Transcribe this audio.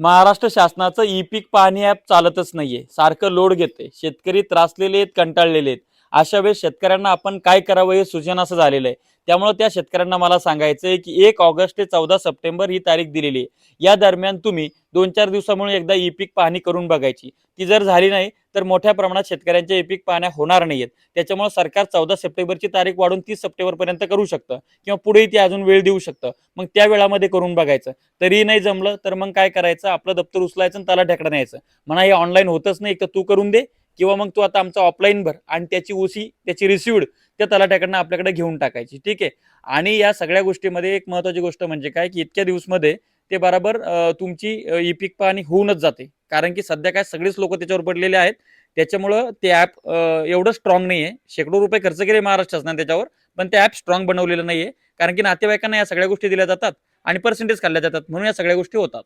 महाराष्ट्र शासनाचं ई पीक पाहणी ॲप चालतच नाहीये. सारखं लोड घेते शेतकरी त्रासलेले आहेत कंटाळलेले आहेत. अशा वेळेस शेतकऱ्यांना आपण काय करावं हे सूचना असं झालेलं आहे. त्यामुळे त्या शेतकऱ्यांना मला सांगायचं आहे की एक ऑगस्ट ते चौदा सप्टेंबर ही तारीख दिलेली आहे. या दरम्यान तुम्ही दोन चार दिवसामुळे एकदा ई पीक पाहणी करून बघायची. ती जर झाली नाही तर मोठ्या प्रमाणात शेतकऱ्यांच्या ई पीक पाहण्या होणार नाहीयेत. त्याच्यामुळे सरकार चौदा सप्टेंबरची तारीख वाढून तीस सप्टेंबरपर्यंत करू शकतं किंवा पुढेही ती अजून वेळ देऊ शकतं. मग त्या वेळामध्ये करून बघायचं. तरीही नाही जमलं तर मग काय करायचं? आपलं दप्तर उचलायचं आणि त्याला ढेकडा न्यायचं. म्हणा हे ऑनलाईन होतच नाही एक तर तू करून दे किंवा मग तू आता आमचा ऑफलाईन भर आणि त्याची उसी त्याची रिसिव्ड त्या तलाठ्याकडनं आपल्याकडे घेऊन टाकायची. ठीक आहे? आणि या सगळ्या गोष्टीमध्ये एक महत्वाची गोष्ट म्हणजे काय की इतक्या दिवसमध्ये ते बरोबर तुमची ई पीक पाहणी होऊनच जाते. कारण की सध्या काय सगळेच लोक त्याच्यावर पडलेले आहेत. त्याच्यामुळं ते ॲप एवढं स्ट्रॉंग नाही आहे शेकडो रुपये खर्च केले महाराष्ट्र शासनाने त्याच्यावर पण ते ॲप स्ट्रॉंग बनवलेलं नाही आहे कारण की नातेवाईकांना या सगळ्या गोष्टी दिल्या जातात आणि पर्सेंटेज खाल्ल्या जातात. म्हणून या सगळ्या गोष्टी होतात.